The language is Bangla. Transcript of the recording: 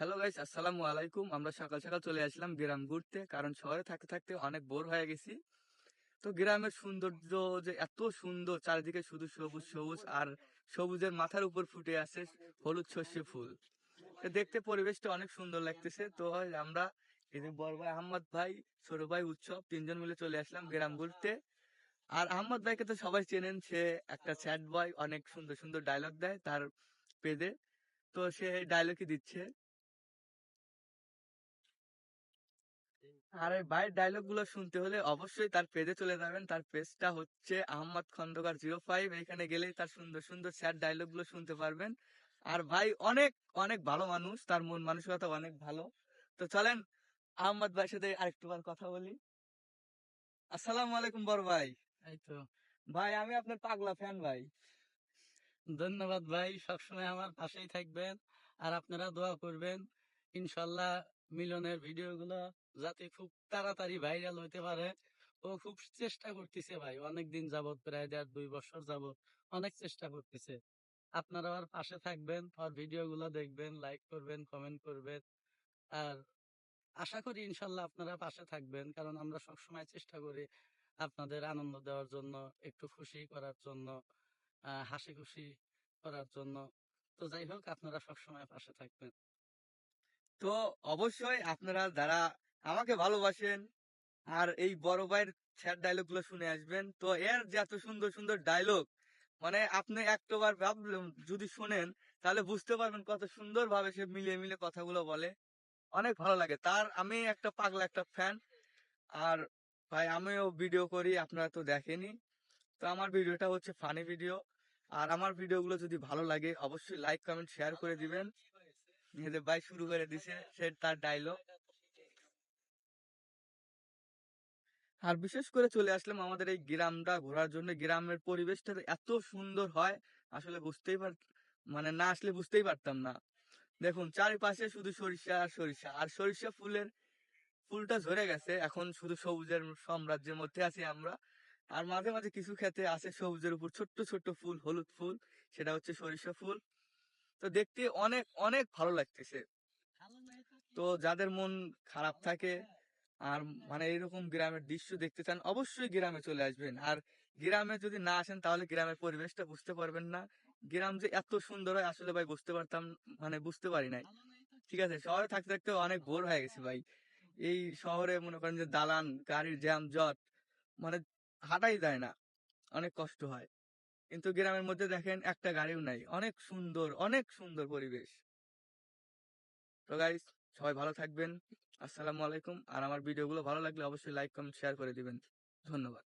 হ্যালো গাইস আসসালামু আলাইকুম। আমরা সকাল সকাল চলে আসলাম গ্রাম ঘুরতে, কারণ শহরে থাকতে থাকতে অনেক বোর হয়ে গেছি। তো গ্রামের সৌন্দর্য যে এত সুন্দর, চারিদিকে শুধু সবুজ সবুজ আর সবুজের মাথার উপর ফুটে আছে হলুদ শস্য ফুল। দেখতে পরিবেশটা অনেক সুন্দর লাগতেছে। তো আমরা এই যে বড় ভাই আহমদ ভাই, ছোট ভাই উৎসব, তিনজন মিলে চলে আসলাম গ্রাম ঘুরতে। আর আহমদ ভাইকে তো সবাই চেনেন, সে একটা স্যাড বয়, অনেক সুন্দর সুন্দর ডায়লগ দেয় তার পেদে তো সে ডায়লগই দিচ্ছে। আর এই ভাইয়ের ডায়লগগুলো শুনতে হলে অবশ্যই তার পেজে চলে যাবেন। তার পেজটা হচ্ছে আহমদ খন্দকার জিরো ফাইভ এখানে গেলেই তার সুন্দর সুন্দর স্যার ডায়লগগুলো শুনতে পারবেন। আর ভাই অনেক অনেক ভালো মানুষ। তার মন মানসিকতা অনেক ভালো। তো চলেন আহমদ ভাইয়ের সাথে আরেকটু বার কথা বলি। আসসালামু আলাইকুম বড় ভাই। এই তো। ভাই আমি আপনার পাগলা ফ্যান ভাই। ধন্যবাদ ভাই সবসময় আমার পাশেই থাকবেন। আর আপনারা দোয়া করবেন। ইনশাল্লাহ মিলনের ভিডিও গুলো যাতে খুব তাড়াতাড়ি ভাইরাল হইতে পারে। ও খুব চেষ্টা করতেছে ভাই। অনেকদিন যাবত প্রায় দেড় দুই বছর যাবত অনেক চেষ্টা করতেছে। আপনারা আর পাশে থাকবেন, আর ভিডিও গুলো দেখবেন লাইক করবেন কমেন্ট করবেন। আর আশা করি ইনশাল্লাহ আপনারা পাশে থাকবেন, কারণ আমরা সবসময় চেষ্টা করি আপনাদের আনন্দ দেওয়ার জন্য, একটু খুশি করার জন্য হাসি খুশি করার জন্য। তো যাই হোক, আপনারা সবসময় পাশে থাকবেন। তো অবশ্যই আপনারা যারা আমাকে ভালোবাসেন আর এই বড় ভাইয়ের স্যার ডায়লগগুলো শুনে আসবেন, তো এর যে এত সুন্দর সুন্দর ডায়লগ মানে আপনি একটাবার ভাবলেন, যদি শুনেন, তাহলে বুঝতে পারবেন কত সুন্দর ভাবে সে মিলিয়ে মিলে কথাগুলো বলে। অনেক ভালো লাগে। তার আমি একটা পাগলা একটা ফ্যান আর ভাই আমিও ভিডিও করি, আপনারা তো দেখেনি তো আমার ভিডিওটা হচ্ছে ফানি ভিডিও আর আমার ভিডিওগুলো যদি ভালো লাগে, অবশ্যই লাইক কমেন্ট শেয়ার করে দিবেন। যে ভাই শুরু করে দিছে, সে তার ডায়লগ আর বিশেষ করে চলে আসলাম আমাদের এই গ্রামটা ঘোরার জন্য। গ্রামের পরিবেশটা এত সুন্দর হয়, আসলে বুঝতেই পার মানে না আসলে বুঝতেই পারতাম না। দেখুন, চারিপাশে শুধু সরিষা আর সরিষা আর সরিষা ফুলের, ফুলটা ঝরে গেছে। এখন শুধু সবুজের সাম্রাজ্যের মধ্যে আছি আমরা। আর মাঝে মাঝে কিছু ক্ষেত্রে আছে সবুজের উপর ছোট্ট ছোট্ট ফুল, হলুদ ফুল, সেটা হচ্ছে সরিষা ফুল। তো দেখতে অনেক অনেক ভালো লাগতেছে। তো যাদের মন খারাপ থাকে আর মানে এরকম গ্রামের দৃশ্য দেখতে চান, অবশ্যই গ্রামে চলে আসবেন। আর গ্রামে যদি না আসেন, তাহলে গ্রামের পরিবেশটা বুঝতে পারবেন না। গ্রাম যে এত সুন্দর হয়, আসলে ভাই বুঝতে পারতাম মানে বুঝতে পারি নাই। ঠিক আছে, শহরে থাকতে থাকতে অনেক বোর হয়ে গেছি ভাই। এই শহরে মনে করেন যে দালান, গাড়ির জ্যাম, জট মানে হাঁটাই যায় না। অনেক কষ্ট হয়। কিন্তু গ্রামের মধ্যে দেখেন একটা গাড়িও নাই। অনেক সুন্দর অনেক সুন্দর পরিবেশ। তো গাইস সবাই ভালো থাকবেন। আসসালামু আলাইকুম। আর আমার ভিডিওগুলো ভালো লাগলে অবশ্যই লাইক কমেন্ট শেয়ার করে দিবেন। ধন্যবাদ।